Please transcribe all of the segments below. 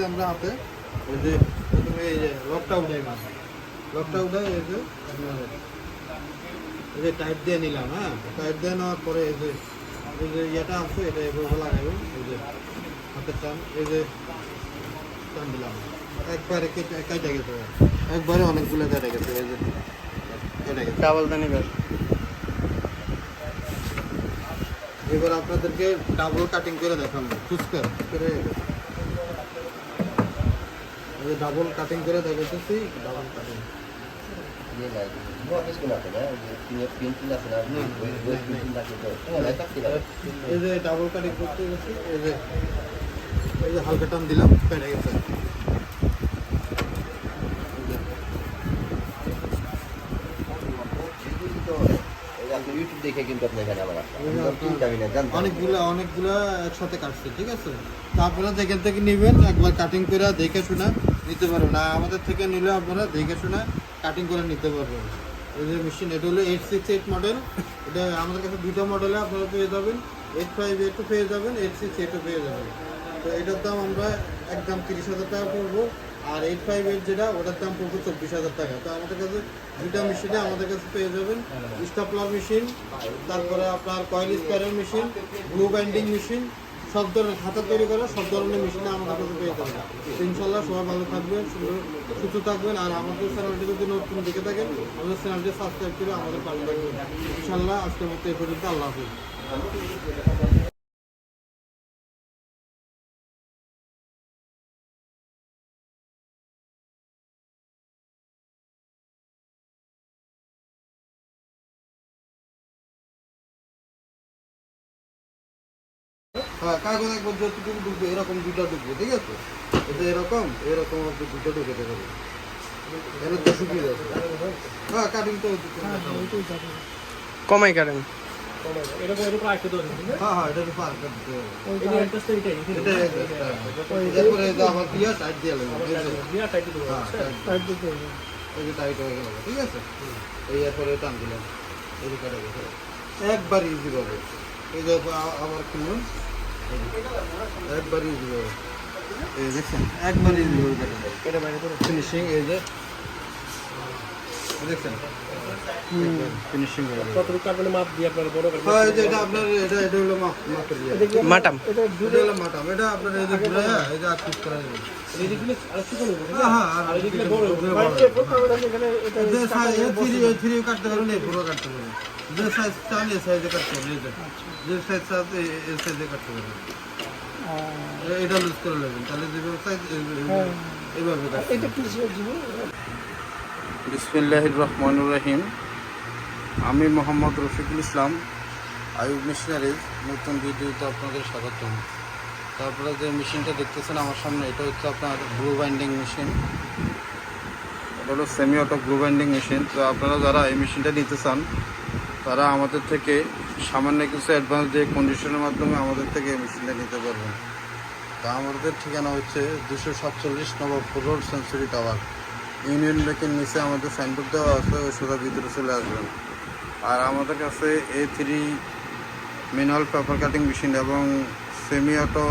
আমরা হাতে ওই যে প্রথমে এই যে লকটা উঠাই মাছ লকটা উঠাই এই যে আপনার এই যে টাইট দিয়ে নিলাম হ্যাঁ টাইট দিয়ে নেওয়ার পরে এই যে এই যে ইয়েটা আছে এটা এভাবে লাগাবেন এই যে হাতের টান এই যে টান দিলাম একবারে কেটে কেটে গেছে একবারে অনেকগুলো কেটে গেছে এই যে কেটে গেছে ডাবল দানি বের এবার আপনাদেরকে ডাবল কাটিং করে দেখাবো ফুচকা করে lah কাটিং করে lah ডাবল কাটিং এই যে ডাবল কাটিং করতে গেছি এই যে এই যে হালকা টান দিলাম পেটে গেছে। আপনি ইউটিউব একসাথে কাটছে ঠিক আছে? তা আপনারা যেখান থেকে নেবেন, একবার কাটিং করে দেখে নিতে পারবেন। আর আমাদের থেকে নিলে আপনারা দেখে শুনে কাটিং করে নিতে পারবেন। এই যে মেশিন এটা এইট সিক্স এইট মডেল এটা আমাদের কাছে দুটো মডেলে আপনারা পেয়ে যাবেন। এইট ফাইভ এইটও পেয়ে যাবেন এইট সিক্স পেয়ে যাবেন। তো এটার দাম আমরা একদম তিরিশ হাজার টাকা পড়ব। আর এইট ফাইভ এইট যেটা, ওটার দাম পড়ব চব্বিশ হাজার টাকা। তো আমাদের কাছে দুইটা মেশিনে আমাদের কাছে পেয়ে যাবেন। স্টাপলার মেশিন তারপরে আপনার কয়েল স্কোয়ারের মেশিন ব্লু বাইন্ডিং মেশিন সব ধরনের হাতা তৈরি করা, সব ধরনের মেশিনে আমাদের কাছে পেয়ে যাবেন। ইনশাল্লাহ সবাই ভালো থাকবেন সুস্থ থাকবেন। আর আমাদের চ্যানেলটি যদি নতুন দেখে থাকেন, আমাদের চ্যানেলটি সাবস্ক্রাইব করে আমাদের পাশে ইনশাল্লাহ আজকের মতো এই পর্যন্ত, আল্লাহ হাফিজ। হ্যাঁ কাগজ একবার যতটুকু ঢুকবে এরকম দুটো ঢুকবে ঠিক আছে? এটা এরকম এরকম আপনি দুটো ঢুকে দেবেন এর তো সুবিধা আছে। হ্যাঁ কাটিং তো কমাই কাটেন হ্যাঁ হ্যাঁ এটা পার হবে এরপরে আবার দিয়ে টাইট দিয়ে লাগবে হ্যাঁ এই যে টাইট হয়ে গেল ঠিক আছে? এই এরপরে টান দিলাম। এই কাটা একবার ইজি পাবে এই যে আবার খুলুন। এই যে, একবার ইজি পাবে এই দেখছেন? ফিনিশিং হ্যাঁ এই যে এটা আপনার এটা এটা হলো মাপ মাপের ইয়ে। মাটাম। এটা হলো মাটাম। এটা আপনার এই যে ঘুরে এই যে আটপিস করা যাবে হ্যাঁ হ্যাঁ আর এদিকে বড় যে সাইজ এ থ্রি কাটতে পারবেন এই পুরো কাটতে পারবেন। যে সাইজ চান এই সাইজে কাটতে পারবেন যে। সাইজ চান এই- এই সাইজে কাটতে পারবেন। এটা লুজ করে নেবেন। তাহলে যে সাইজ এইভাবে কাটতে বিসমিল্লাহির রহমানুর রহিম আমি মোহাম্মদ রফিকুল ইসলাম আয়ুব মেশিনারিজ। নতুন ভিডিওতে আপনাদের স্বাগতম। তারপরে যে মেশিনটা দেখতেছেন আমার সামনে, এটা হচ্ছে আপনার ব্লু বাইন্ডিং মেশিন এটা হলো semi auto blue binding machine তো আপনারা যারা এই মেশিনটা নিতে চান, তারা আমাদের থেকে সামান্য কিছু অ্যাডভান্স দিয়ে কন্ডিশনের মাধ্যমে আমাদের থেকে এই মেশিনটা নিতে পারবেন। তা আমাদের ঠিকানা হচ্ছে দুশো সাতচল্লিশ Nawabpur road century tower union ব্যাংকের নিচে আমাদের সাইনবোর্ড দেওয়া আছে, ওই সোজা ভিতরে চলে আসবেন। আর আমাদের কাছে A three manual paper cutting machine এবং semi auto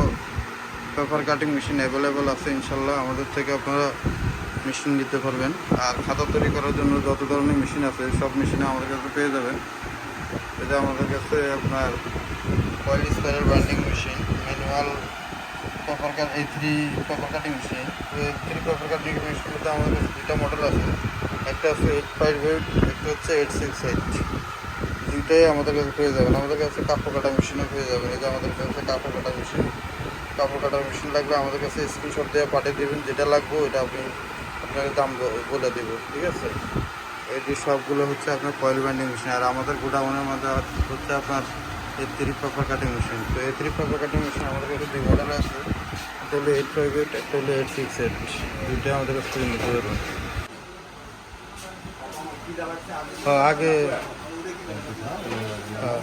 paper cutting machine available আছে ইনশাল্লাহ আমাদের থেকে আপনারা মেশিন নিতে পারবেন। আর খাতা তৈরি করার জন্য যত ধরনের মেশিন আছে, সব মেশিনে আমাদের কাছে পেয়ে যাবেন। এটা আমাদের কাছে আপনার কয়েল স্কোয়ারের binding machine manual paper cut, A three paper cutting machine A three paper cutting মধ্যে আমাদের কাছে দুইটা মডেল আছে। একটা আছে এইট ফাইভ এইট একটা হচ্ছে এইট সিক্স এইট দুইটাই আমাদের কাছে পেয়ে যাবেন। আমাদের কাছে কাপড় কাটা মেশিনও পেয়ে যাবেন। এই যে আমাদের কাছে কাপড় কাটা মেশিন কাপড় কাটার মেশিন লাগবে, আমাদের কাছে স্ক্রিনশট দিয়ে পাঠিয়ে দেবেন। যেটা লাগবে ওইটা আপনি আপনাকে দাম বলে দেবো, ঠিক আছে? এটি সবগুলো হচ্ছে আপনার কয়েল বাইন্ডিং মেশিন আর আমাদের গোডাউনের মধ্যে হচ্ছে আপনার এই থ্রি পেপার কাটিং মেশিন। তো এই থ্রি পেপার কাটিং মেশিন আমাদের কাছে দুই মডেল আছে একটা এইট ফাইভ এইট একটা এইট সিক্স এইট দুইটাই আমাদের কাছ থেকে নিতে পারবেন হ্যাঁ আগে হ্যাঁ।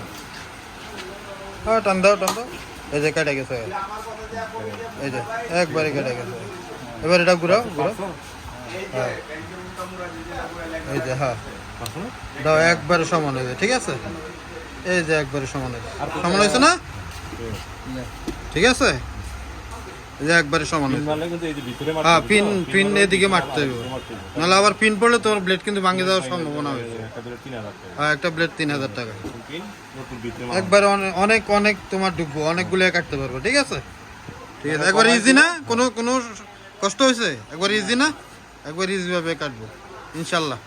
হ্যাঁ টান দাও টান দাও। এই যে কেটে গেছে। এই যে, একবারে কেটে গেছে। এবার এটা ঘুরাও ঘুরাও। হ্যাঁ। এই যে হ্যাঁ। দাও, একবারে সমান হয়েছে ঠিক আছে? এই যে একবারে সমান হয়েছে সমান হয়েছে না? ঠিক আছে? যে একবারে সমান হ্যাঁ পিন পিন এদিকে মারতে হবে। নাহলে আবার পিন পড়লে তোর ব্লেড কিন্তু ভাঙে যাওয়ার সম্ভাবনা হয়েছে। হ্যাঁ একটা ব্লেড তিন হাজার টাকা। মারতে একবার অনেক অনেক তোমার ডুববো অনেকগুলো কাটতে পারব ঠিক আছে? ঠিক আছে একবার ইজি না? কোনো কোনো কষ্ট হয়েছে? একবার ইজি না? একবার ইজি ভাবে কাটবো ইনশাল্লাহ।